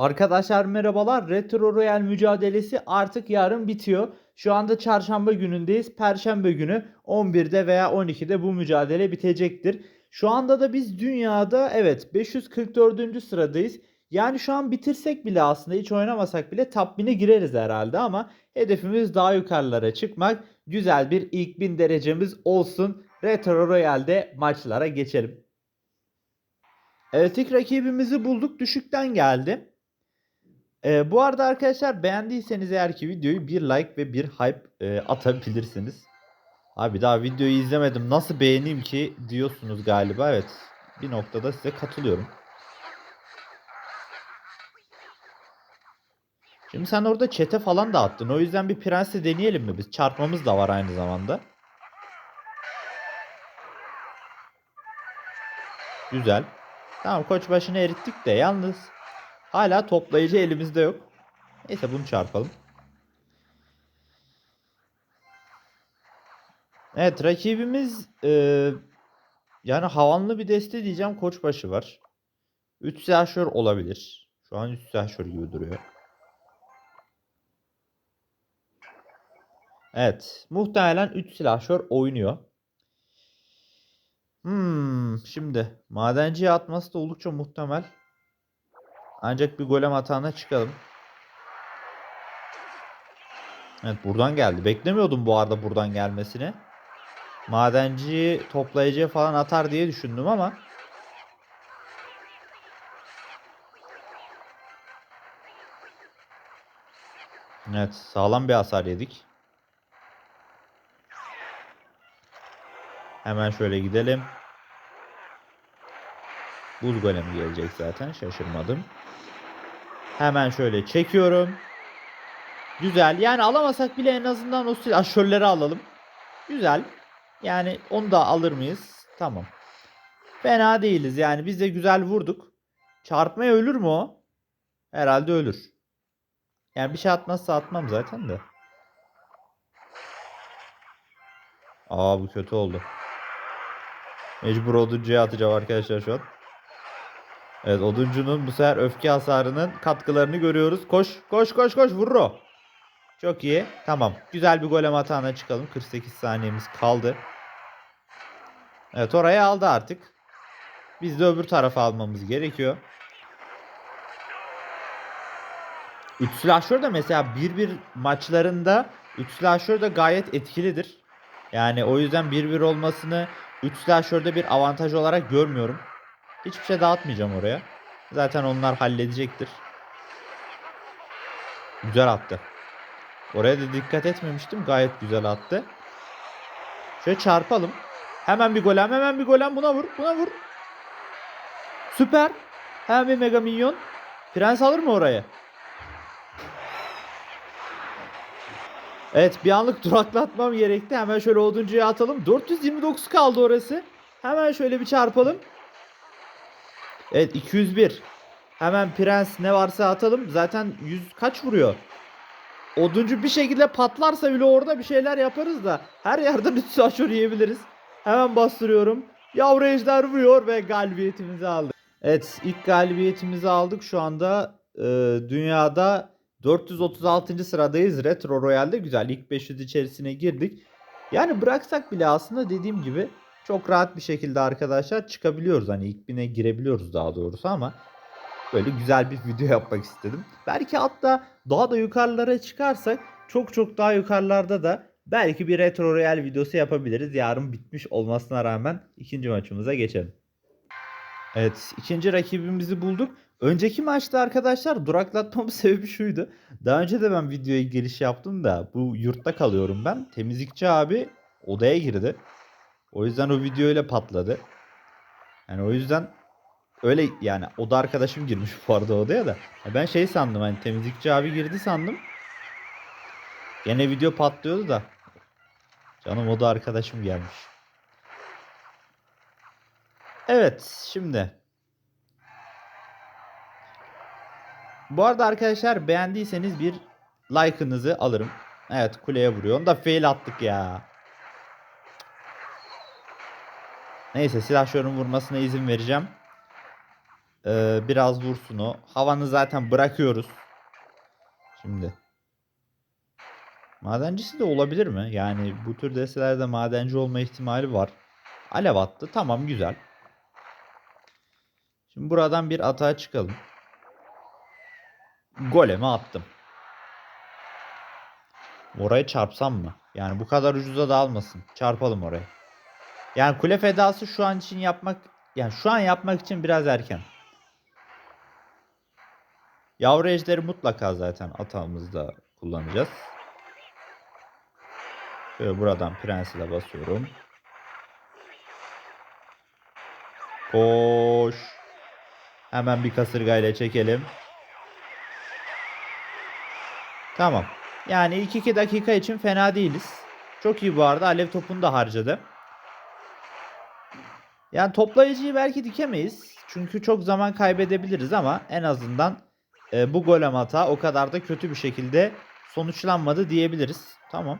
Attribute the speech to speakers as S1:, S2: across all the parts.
S1: Arkadaşlar merhabalar. Retro Royal mücadelesi artık yarın bitiyor. Şu anda çarşamba günündeyiz. Perşembe günü 11'de veya 12'de bu mücadele bitecektir. Şu anda da biz dünyada evet 544. sıradayız. Yani şu an bitirsek bile aslında hiç oynamasak bile top 1000'e gireriz herhalde ama hedefimiz daha yukarılara çıkmak. Güzel bir ilk 1000 derecemiz olsun. Retro Royale'de maçlara geçelim. Evet ilk rakibimizi bulduk. Düşükten geldi. Ee, bu arada arkadaşlar beğendiyseniz eğer ki videoyu bir like ve bir hype e, atabilirsiniz. Abi daha videoyu izlemedim nasıl beğeneyim ki diyorsunuz galiba. Evet bir noktada size katılıyorum. Şimdi sen orada çete falan da attın. O yüzden bir prensi deneyelim mi biz? Çarpmamız da var aynı zamanda. Güzel. Tamam koç başını erittik de yalnız hala toplayıcı elimizde yok. Neyse bunu çarpalım. Evet rakibimiz e, yani havanlı bir deste diyeceğim koçbaşı var. 3 silahşör olabilir. Şu an 3 silahşör gibi duruyor. Evet. Muhtemelen 3 silahşör oynuyor. Hmm, şimdi madenciye atması da oldukça muhtemel. Ancak bir golem hatana çıkalım. Evet buradan geldi. Beklemiyordum bu arada buradan gelmesini. Madenciyi toplayıcıya falan atar diye düşündüm ama. Evet sağlam bir hasar yedik. Hemen şöyle gidelim. Buz golemi gelecek zaten şaşırmadım. Hemen şöyle çekiyorum. Güzel. Yani alamasak bile en azından o silahşörleri alalım. Güzel. Yani onu da alır mıyız? Tamam. Fena değiliz. Yani biz de güzel vurduk. Çarpmaya ölür mü o? Herhalde ölür. Yani bir şey atmazsa atmam zaten de. Aa bu kötü oldu. Mecbur oduncuya atacağım arkadaşlar şu an. Evet oduncunun bu sefer öfke hasarının katkılarını görüyoruz. Koş koş koş koş vurur o. Çok iyi. Tamam. Güzel bir golem hatana çıkalım. 48 saniyemiz kaldı. Evet oraya aldı artık. Biz de öbür tarafa almamız gerekiyor. 3 silahşör de mesela 1-1 maçlarında 3 silahşör de gayet etkilidir. Yani o yüzden 1-1 olmasını 3 silahşörde bir avantaj olarak görmüyorum. Hiçbir şey dağıtmayacağım oraya. Zaten onlar halledecektir. Güzel attı. Oraya da dikkat etmemiştim. Gayet güzel attı. Şöyle çarpalım. Hemen bir golem hemen bir golem buna vur. Buna vur. Süper. Hemen bir mega minyon. Prens alır mı orayı? Evet bir anlık duraklatmam gerekti. Hemen şöyle oduncuya atalım. 429 kaldı orası. Hemen şöyle bir çarpalım. Evet 201. Hemen prens ne varsa atalım. Zaten 100 kaç vuruyor? Oduncu bir şekilde patlarsa bile orada bir şeyler yaparız da her yerden 3 saçör yiyebiliriz. Hemen bastırıyorum. Yavru ejder vuruyor ve galibiyetimizi aldık. Evet ilk galibiyetimizi aldık. Şu anda e, dünyada 436. sıradayız. Retro Royale'de güzel. İlk 500 içerisine girdik. Yani bıraksak bile aslında dediğim gibi çok rahat bir şekilde arkadaşlar çıkabiliyoruz. Hani ilk bine girebiliyoruz daha doğrusu ama böyle güzel bir video yapmak istedim. Belki hatta daha da yukarılara çıkarsak çok çok daha yukarılarda da belki bir Retro Royale videosu yapabiliriz. Yarın bitmiş olmasına rağmen ikinci maçımıza geçelim. Evet ikinci rakibimizi bulduk. Önceki maçta arkadaşlar duraklatmamın sebebi şuydu. Daha önce de ben videoya giriş yaptım da bu yurtta kalıyorum ben. Temizlikçi abi odaya girdi. O yüzden o video öyle patladı. Yani o yüzden öyle yani oda arkadaşım girmiş bu arada odaya da. Ya Ben şey sandım hani temizlikçi abi girdi sandım. Gene video patlıyordu da. Canım oda arkadaşım gelmiş. Evet şimdi. Bu arada arkadaşlar beğendiyseniz bir like'ınızı alırım. Evet kuleye vuruyor. Onu da fail attık ya. Neyse silahşörün vurmasına izin vereceğim. Ee, biraz vursun o. Havanı zaten bırakıyoruz. Şimdi. Madencisi de olabilir mi? Yani bu tür destelerde madenci olma ihtimali var. Alev attı. Tamam güzel. Şimdi buradan bir atağa çıkalım. Golemi attım. Orayı çarpsam mı? Yani bu kadar ucuza da almasın. Çarpalım orayı. Yani kule fedası şu an için yapmak yani şu an yapmak için biraz erken. Yavru ejderi mutlaka zaten atağımızda kullanacağız. Şöyle buradan prensi de basıyorum. Koş. Hemen bir kasırgayla çekelim. Tamam. Yani 2-2 dakika için fena değiliz. Çok iyi bu arada. Alev topunu da harcadı. Yani toplayıcıyı belki dikemeyiz. Çünkü çok zaman kaybedebiliriz ama en azından e, bu golem hata o kadar da kötü bir şekilde sonuçlanmadı diyebiliriz. Tamam.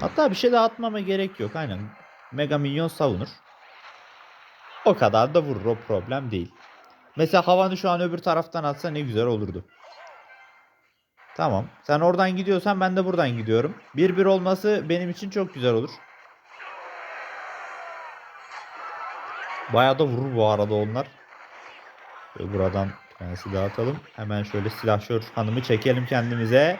S1: Hatta bir şey daha atmama gerek yok. Aynen. Mega Minyon savunur. O kadar da vurur. O problem değil. Mesela havanı şu an öbür taraftan atsa ne güzel olurdu. Tamam. Sen oradan gidiyorsan ben de buradan gidiyorum. 1-1 olması benim için çok güzel olur. Bayağı da vurur bu arada onlar. Şöyle buradan prensi dağıtalım. Hemen şöyle silahşör hanımı çekelim kendimize.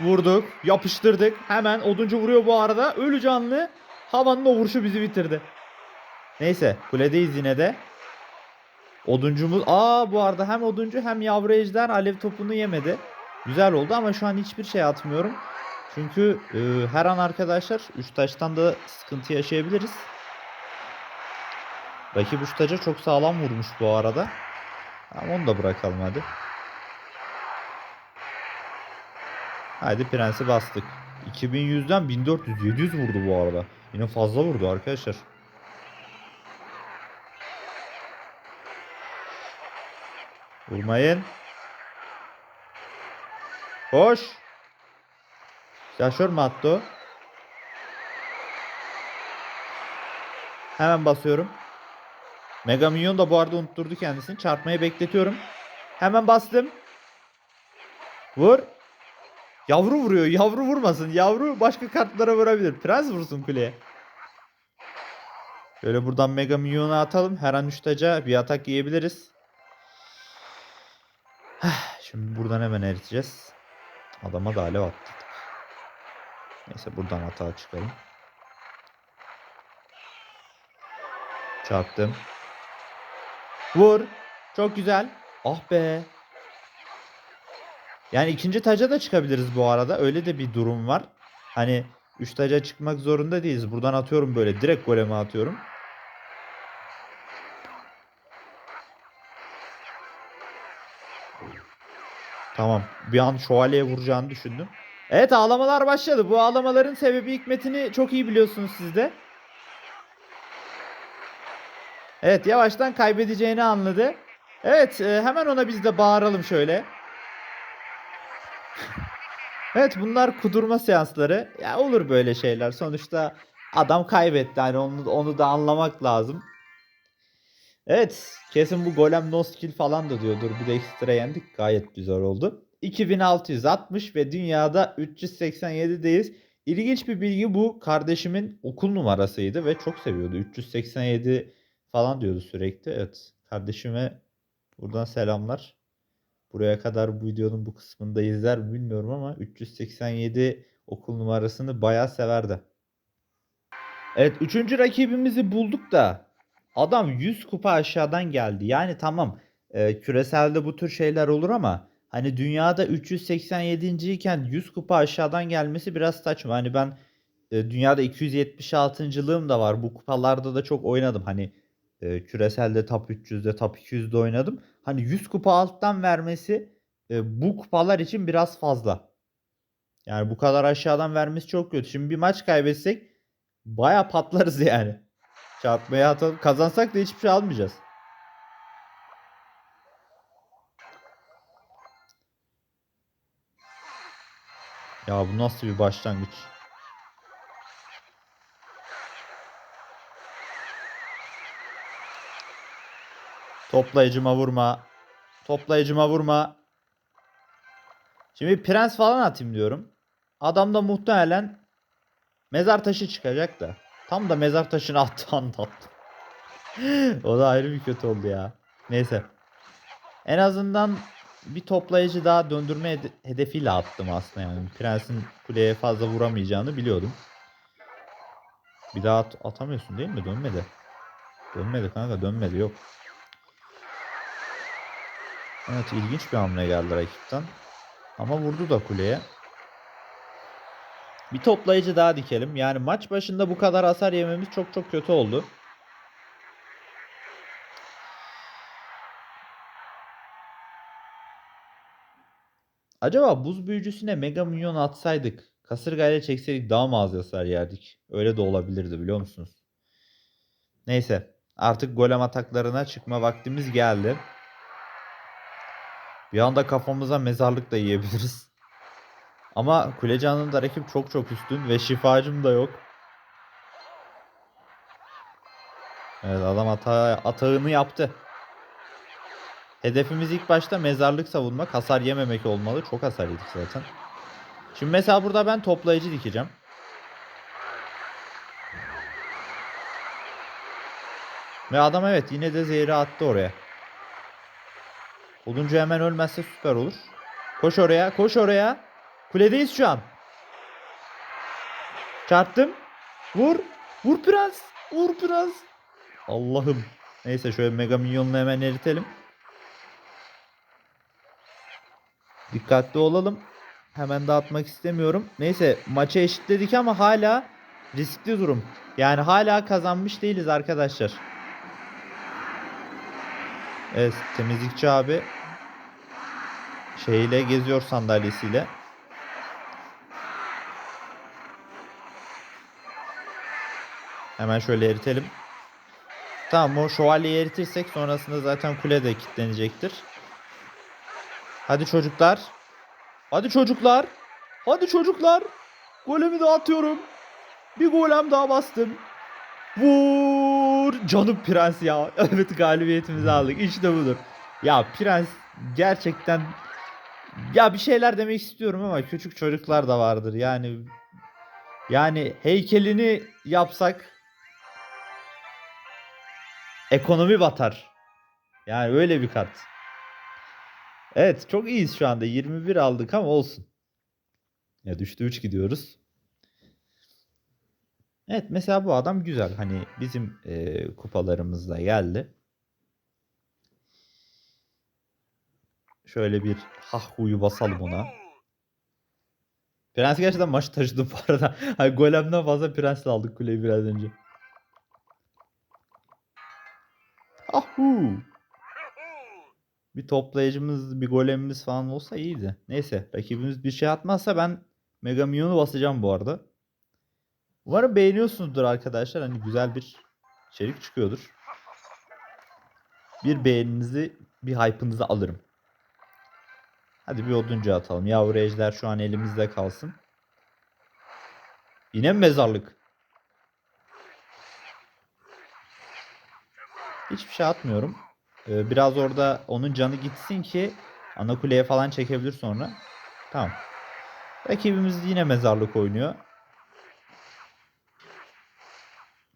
S1: Vurduk. Yapıştırdık. Hemen oduncu vuruyor bu arada. Ölü canlı. Havanın o vuruşu bizi bitirdi. Neyse. Kuledeyiz yine de. Oduncumuz. Aa bu arada hem oduncu hem yavru ejder alev topunu yemedi. Güzel oldu ama şu an hiçbir şey atmıyorum. Çünkü e, her an arkadaşlar 3 taştan da sıkıntı yaşayabiliriz. Rakip uç taca çok sağlam vurmuş bu arada. Tamam onu da bırakalım hadi. Hadi prensi bastık. 2100'den 1400 700 vurdu bu arada. Yine fazla vurdu arkadaşlar. Vurmayın. Koş. Yaşör mü attı? Hemen basıyorum. Mega Minyon da bu arada unutturdu kendisini. Çarpmayı bekletiyorum. Hemen bastım. Vur. Yavru vuruyor. Yavru vurmasın. Yavru başka kartlara vurabilir. Prens vursun kuleye. Şöyle buradan Mega Minyon'u atalım. Her an 3 taca bir atak yiyebiliriz. Şimdi buradan hemen eriteceğiz. Adama da alev attık. Neyse buradan hata çıkalım. Çarptım. Vur. Çok güzel. Ah be. Yani ikinci taca da çıkabiliriz bu arada. Öyle de bir durum var. Hani 3 taca çıkmak zorunda değiliz. Buradan atıyorum böyle. Direkt goleme atıyorum. Tamam. Bir an şövalyeye vuracağını düşündüm. Evet ağlamalar başladı. Bu ağlamaların sebebi hikmetini çok iyi biliyorsunuz siz de. Evet yavaştan kaybedeceğini anladı. Evet e, hemen ona biz de bağıralım şöyle. evet bunlar kudurma seansları. Ya olur böyle şeyler. Sonuçta adam kaybetti. Hani onu, onu da anlamak lazım. Evet kesin bu golem no skill falan da diyordur. Bir de ekstra yendik. Gayet güzel oldu. 2660 ve dünyada 387'deyiz. İlginç bir bilgi bu. Kardeşimin okul numarasıydı ve çok seviyordu. 387 falan diyordu sürekli. Evet. Kardeşime buradan selamlar. Buraya kadar bu videonun bu kısmında izler mi bilmiyorum ama 387 okul numarasını bayağı severdi. Evet üçüncü rakibimizi bulduk da adam 100 kupa aşağıdan geldi. Yani tamam e, küreselde bu tür şeyler olur ama hani dünyada 387. iken 100 kupa aşağıdan gelmesi biraz saçma. Hani ben e, dünyada 276.lığım da var. Bu kupalarda da çok oynadım. Hani e, küreselde top 300'de top 200'de oynadım. Hani 100 kupa alttan vermesi e, bu kupalar için biraz fazla. Yani bu kadar aşağıdan vermesi çok kötü. Şimdi bir maç kaybetsek baya patlarız yani. Çarpmaya atalım. Kazansak da hiçbir şey almayacağız. Ya bu nasıl bir başlangıç? Toplayıcıma vurma. Toplayıcıma vurma. Şimdi prens falan atayım diyorum. Adamda muhtemelen mezar taşı çıkacak da. Tam da mezar taşını attı anda attı. o da ayrı bir kötü oldu ya. Neyse. En azından bir toplayıcı daha döndürme hede- hedefiyle attım aslında yani. Prensin kuleye fazla vuramayacağını biliyordum. Bir daha at- atamıyorsun değil mi? Dönmedi. Dönmedi kanka dönmedi yok. Evet ilginç bir hamle geldi rakipten. Ama vurdu da kuleye. Bir toplayıcı daha dikelim. Yani maç başında bu kadar hasar yememiz çok çok kötü oldu. Acaba buz büyücüsüne mega minyon atsaydık, kasırgayla çekseydik daha mı az hasar yerdik? Öyle de olabilirdi biliyor musunuz? Neyse, artık golem ataklarına çıkma vaktimiz geldi. Bir anda kafamıza mezarlık da yiyebiliriz. Ama Kulecan'ın da rakip çok çok üstün ve şifacım da yok. Evet adam ata atağını yaptı. Hedefimiz ilk başta mezarlık savunmak, hasar yememek olmalı. Çok hasar yedik zaten. Şimdi mesela burada ben toplayıcı dikeceğim. Ve adam evet yine de zehri attı oraya. Oduncu hemen ölmezse süper olur. Koş oraya, koş oraya. Kuledeyiz şu an. Çarptım. Vur. Vur prens. Vur prens. Allah'ım. Neyse şöyle mega minyonunu hemen eritelim. Dikkatli olalım. Hemen dağıtmak istemiyorum. Neyse maçı eşitledik ama hala riskli durum. Yani hala kazanmış değiliz arkadaşlar. Evet temizlikçi abi şeyle geziyor sandalyesiyle. Hemen şöyle eritelim. Tamam o şövalyeyi eritirsek sonrasında zaten kule de kilitlenecektir. Hadi çocuklar. Hadi çocuklar. Hadi çocuklar. Golemi de atıyorum. Bir golem daha bastım. Vur. Canım prens ya. Evet galibiyetimizi aldık. İşte budur. Ya prens gerçekten ya bir şeyler demek istiyorum ama küçük çocuklar da vardır. Yani yani heykelini yapsak ekonomi batar. Yani öyle bir kart. Evet çok iyiyiz şu anda. 21 aldık ama olsun. Ya düştü 3 gidiyoruz. Evet mesela bu adam güzel. Hani bizim e, kupalarımızda geldi. Şöyle bir hahhuyu basalım ona. Prens gerçekten maçı taşıdı bu arada. Hani golemden fazla prensle aldık kuleyi biraz önce. Ahhu. Bir toplayıcımız, bir golemimiz falan olsa iyiydi. Neyse rakibimiz bir şey atmazsa ben Mega Minyon'u basacağım bu arada. Umarım beğeniyorsunuzdur arkadaşlar. Hani güzel bir içerik çıkıyordur. Bir beğeninizi, bir hype'ınızı alırım. Hadi bir oduncu atalım. Yavru ejder şu an elimizde kalsın. Yine mezarlık? Hiçbir şey atmıyorum. Ee, biraz orada onun canı gitsin ki ana kuleye falan çekebilir sonra. Tamam. Rakibimiz yine mezarlık oynuyor.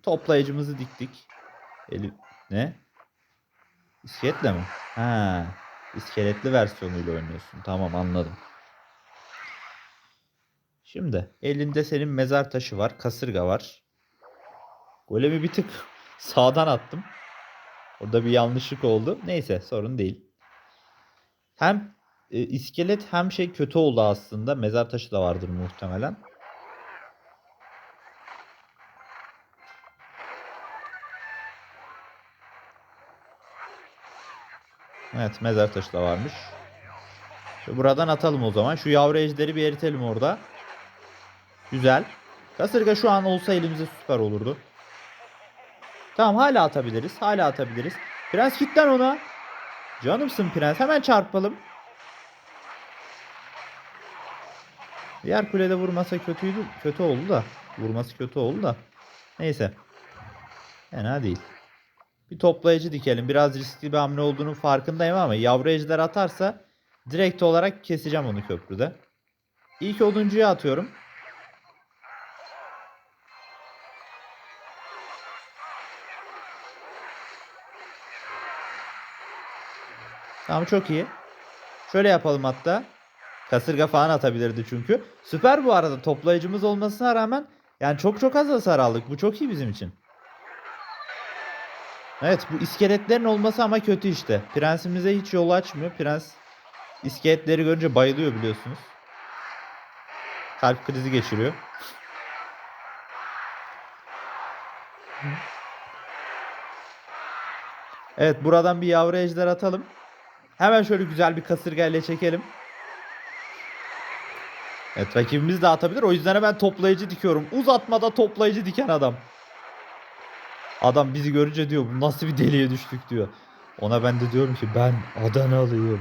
S1: Toplayıcımızı diktik. Eli ne? İskeletle mi? Ha, iskeletli versiyonuyla oynuyorsun. Tamam anladım. Şimdi elinde senin mezar taşı var, kasırga var. Golemi bir tık sağdan attım. Orada bir yanlışlık oldu. Neyse sorun değil. Hem e, iskelet hem şey kötü oldu aslında. Mezar taşı da vardır muhtemelen. Evet mezar taşı da varmış. Şu buradan atalım o zaman. Şu yavru ejderi bir eritelim orada. Güzel. Kasırga şu an olsa elimize süper olurdu. Tamam hala atabiliriz. Hala atabiliriz. Prens kitlen ona. Canımsın prens. Hemen çarpalım. Diğer kulede vurmasa kötüydü. Kötü oldu da. Vurması kötü oldu da. Neyse. Fena değil. Bir toplayıcı dikelim. Biraz riskli bir hamle olduğunun farkındayım ama yavru ejder atarsa direkt olarak keseceğim onu köprüde. İlk oduncuyu atıyorum. Tamam çok iyi. Şöyle yapalım hatta. Kasırga falan atabilirdi çünkü. Süper bu arada. Toplayıcımız olmasına rağmen yani çok çok az hasar aldık. Bu çok iyi bizim için. Evet bu iskeletlerin olması ama kötü işte. Prensimize hiç yol açmıyor. Prens iskeletleri görünce bayılıyor biliyorsunuz. Kalp krizi geçiriyor. Evet buradan bir yavru ejder atalım. Hemen şöyle güzel bir kasırga ile çekelim. Evet rakibimiz de atabilir. O yüzden hemen toplayıcı dikiyorum. Uzatmada toplayıcı diken adam. Adam bizi görünce diyor bu nasıl bir deliye düştük diyor. Ona ben de diyorum ki ben Adanalıyım.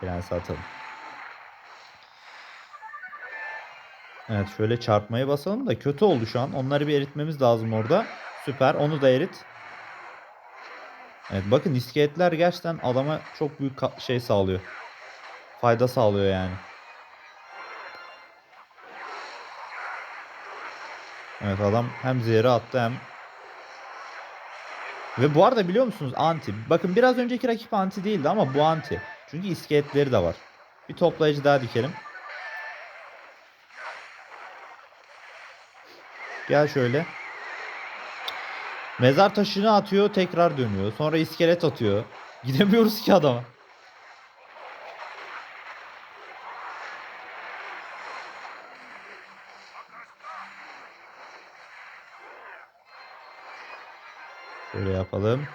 S1: Prens atalım. Evet şöyle çarpmaya basalım da kötü oldu şu an. Onları bir eritmemiz lazım orada. Süper onu da erit. Evet bakın iskeletler gerçekten adama çok büyük şey sağlıyor. Fayda sağlıyor yani. Evet adam hem zehri attı hem ve bu arada biliyor musunuz anti. Bakın biraz önceki rakip anti değildi ama bu anti. Çünkü iskeletleri de var. Bir toplayıcı daha dikelim. Gel şöyle. Mezar taşını atıyor tekrar dönüyor. Sonra iskelet atıyor. Gidemiyoruz ki adama. Şöyle yapalım.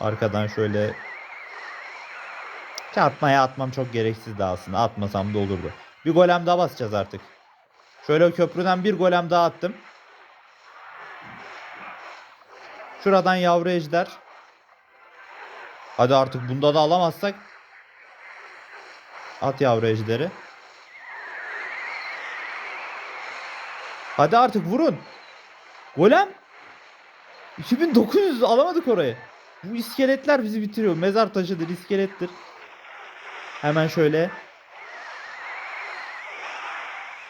S1: Arkadan şöyle çarpmaya atmam çok gereksizdi aslında. Atmasam da olurdu. Bir golem daha basacağız artık. Şöyle köprüden bir golem daha attım. Şuradan yavru ejder. Hadi artık bunda da alamazsak. At yavru ejderi. Hadi artık vurun. Golem. 2900 alamadık orayı. Bu iskeletler bizi bitiriyor. Mezar taşıdır, iskelettir. Hemen şöyle.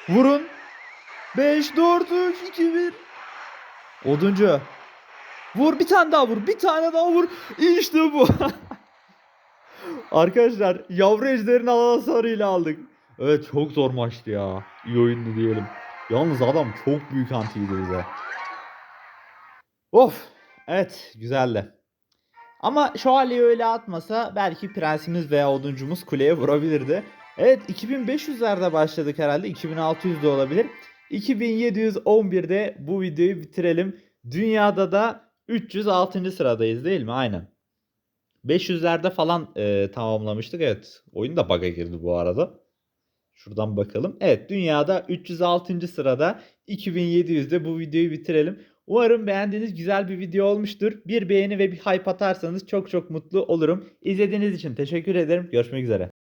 S1: Vurun. 5, 4, 3, 2, 1. Oduncu. Vur bir tane daha vur. Bir tane daha vur. İşte bu. Arkadaşlar yavru ejderin alan hasarıyla aldık. Evet çok zor maçtı ya. İyi oyundu diyelim. Yalnız adam çok büyük antiydi bize. Of. Evet güzeldi. Ama şövalyeyi öyle atmasa belki prensimiz veya oduncumuz kuleye vurabilirdi. Evet 2500'lerde başladık herhalde. 2600 de olabilir. 2711'de bu videoyu bitirelim. Dünyada da 306. sıradayız değil mi? Aynen. 500'lerde falan e, tamamlamıştık. Evet. Oyun da bug'a girdi bu arada. Şuradan bakalım. Evet dünyada 306. sırada 2700'de bu videoyu bitirelim. Umarım beğendiğiniz güzel bir video olmuştur. Bir beğeni ve bir hype atarsanız çok çok mutlu olurum. İzlediğiniz için teşekkür ederim. Görüşmek üzere.